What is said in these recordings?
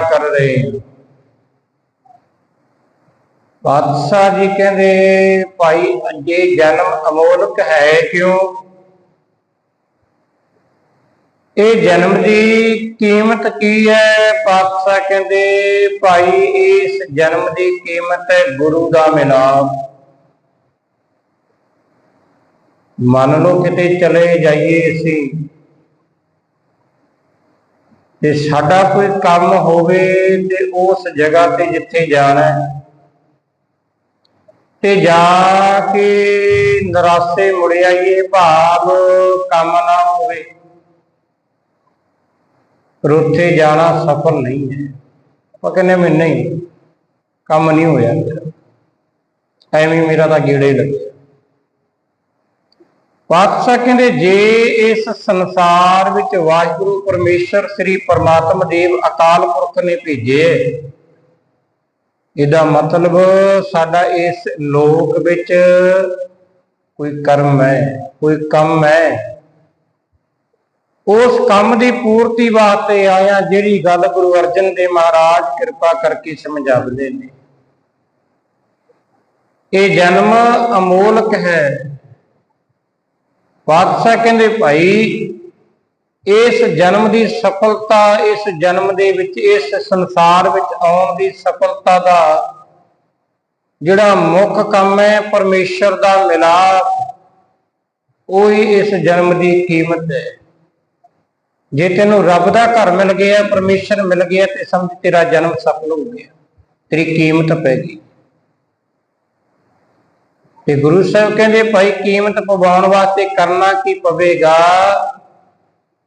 ਕਰ ਰਹੇ ਬਾਦਸ਼ਾਹ ਜੀ ਕਹਿੰਦੇ, ਭਾਈ ਜੇ ਜਨਮ ਅਮੋਲਕ ਹੈ ਕਿਉਂ? ਇਹ ਜਨਮ ਦੀ ਕੀਮਤ ਕੀ ਹੈ? ਪਾਤਸ਼ਾਹ ਕਹਿੰਦੇ, ਭਾਈ, ਇਸ ਜਨਮ ਦੀ ਕੀਮਤ ਹੈ ਗੁਰੂ ਦਾ ਮਿਲਾਪ। ਮੰਨ ਲਓ ਕਿਤੇ ਚਲੇ ਜਾਈਏ ਅਸੀਂ ਤੇ ਸਾਡਾ ਕੋਈ ਕੰਮ ਹੋਵੇ ਤੇ ਉਸ ਜਗ੍ਹਾ ਤੇ ਜਿੱਥੇ ਜਾਣਾ ਤੇ ਜਾ ਕੇ ਨਰਾਸੇ ਮੁੜ ਆਈਏ, ਭਾਵ ਕੰਮ ਨਾ ਹੋਵੇ, ਪਰ ਉੱਥੇ ਜਾਣਾ ਸਫਲ ਨਹੀਂ ਹੈ। ਉਹ ਕਹਿੰਦੇ ਮੈਂ ਨਹੀਂ, ਕੰਮ ਨਹੀਂ ਹੋਇਆ ਮੇਰਾ ਐਵੇਂ ਮੇਰਾ ਤਾਂ ਗੇੜੇ ਲੱਗਿਆ ਪਾਤਸ਼ਾਹ ਕਹਿੰਦੇ, ਜੇ ਇਸ ਸੰਸਾਰ ਵਿੱਚ ਵਾਹਿਗੁਰੂ ਪਰਮੇਸ਼ਰ ਸ੍ਰੀ ਪਰਮਾਤਮਾ ਦੇਵ ਅਕਾਲ ਪੁਰਖ ਨੇ ਭੇਜੇ, ਇਹਦਾ ਮਤਲਬ ਸਾਡਾ ਇਸ ਲੋਕ ਵਿੱਚ ਕੋਈ ਕਰਮ ਹੈ, ਕੋਈ ਕੰਮ ਹੈ। ਉਸ ਕੰਮ ਦੀ ਪੂਰਤੀ ਵਾਸਤੇ ਆਇਆ ਜਿਹੜੀ ਗੱਲ ਗੁਰੂ ਅਰਜਨ ਦੇਵ ਮਹਾਰਾਜ ਕਿਰਪਾ ਕਰਕੇ ਸਮਝਾਉਂਦੇ ਨੇ। ਇਹ ਜਨਮ ਅਮੋਲਕ ਹੈ। ਬਾਦਸ਼ਾਹ ਕਹਿੰਦੇ ਭਾਈ, ਇਸ ਜਨਮ ਦੀ ਸਫਲਤਾ, ਇਸ ਜਨਮ ਦੇ ਵਿੱਚ, ਇਸ ਸੰਸਾਰ ਵਿੱਚ ਆਉਣ ਦੀ ਸਫਲਤਾ ਦਾ ਜਿਹੜਾ ਮੁੱਖ ਕੰਮ ਹੈ, ਪਰਮੇਸ਼ਰ ਦਾ ਮਿਲਾਪ, ਉਹੀ ਇਸ ਜਨਮ ਦੀ ਕੀਮਤ ਹੈ। ਜੇ ਤੈਨੂੰ ਰੱਬ ਦਾ ਘਰ ਮਿਲ ਗਿਆ, ਪਰਮੇਸ਼ਰ ਮਿਲ ਗਿਆ, ਤੇ ਸਮਝ ਤੇਰਾ ਜਨਮ ਸਫਲ ਹੋ ਗਿਆ, ਤੇਰੀ ਕੀਮਤ ਪੈ ਗਈ। ਤੇ ਗੁਰੂ ਸਾਹਿਬ ਕਹਿੰਦੇ, ਭਾਈ, ਕੀਮਤ ਪਵਾਉਣ ਵਾਸਤੇ ਕਰਨਾ ਕੀ ਪਵੇਗਾ?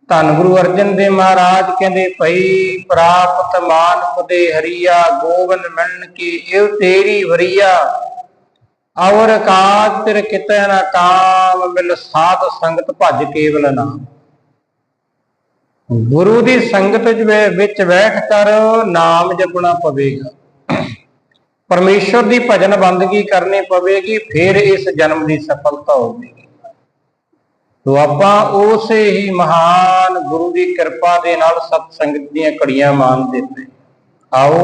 ਧੰਨ ਗੁਰੂ ਅਰਜਨ ਦੇਵ ਮਹਾਰਾਜ ਕਹਿੰਦੇ, ਭਈ, ਪ੍ਰਾਪਤ ਮਾਨ ਪਦੇ ਹਰੀਆ, ਗੋਬਿੰਦ ਮਿਲਣ ਕੀ ਇਹ ਤੇਰੀ ਵਰੀਆ? ਔਰ ਕਾਜ ਤੇਰੇ ਕਿਤੇ ਨਾ ਕਾਮ ਮਿਲ ਸਾਧ ਸੰਗਤ ਭਜ ਕੇਵਲ ਨਾਮ ਗੁਰੂ ਦੀ ਸੰਗਤ ਵਿੱਚ ਬੈਠ ਕਰ, ਨਾਮ ਜਪਣਾ ਪਵੇਗਾ। ਪਰਮੇਸ਼ਰ ਦੀ ਭਜਨ ਬੰਦਗੀ ਕਰਨੀ ਪਵੇਗੀ, ਫਿਰ ਇਸ ਜਨਮ ਦੀ ਸਫਲਤਾ ਹੋਵੇਗੀ। ਤੋ ਆਪਾਂ ਉਸੇ ਹੀ ਮਹਾਨ ਗੁਰੂ ਦੀ ਕਿਰਪਾ ਦੇ ਨਾਲ ਸਤ ਸੰਗਤ ਦੀਆਂ ਕੜੀਆਂ ਮਾਨਦੇ ਪਏ ਆਓ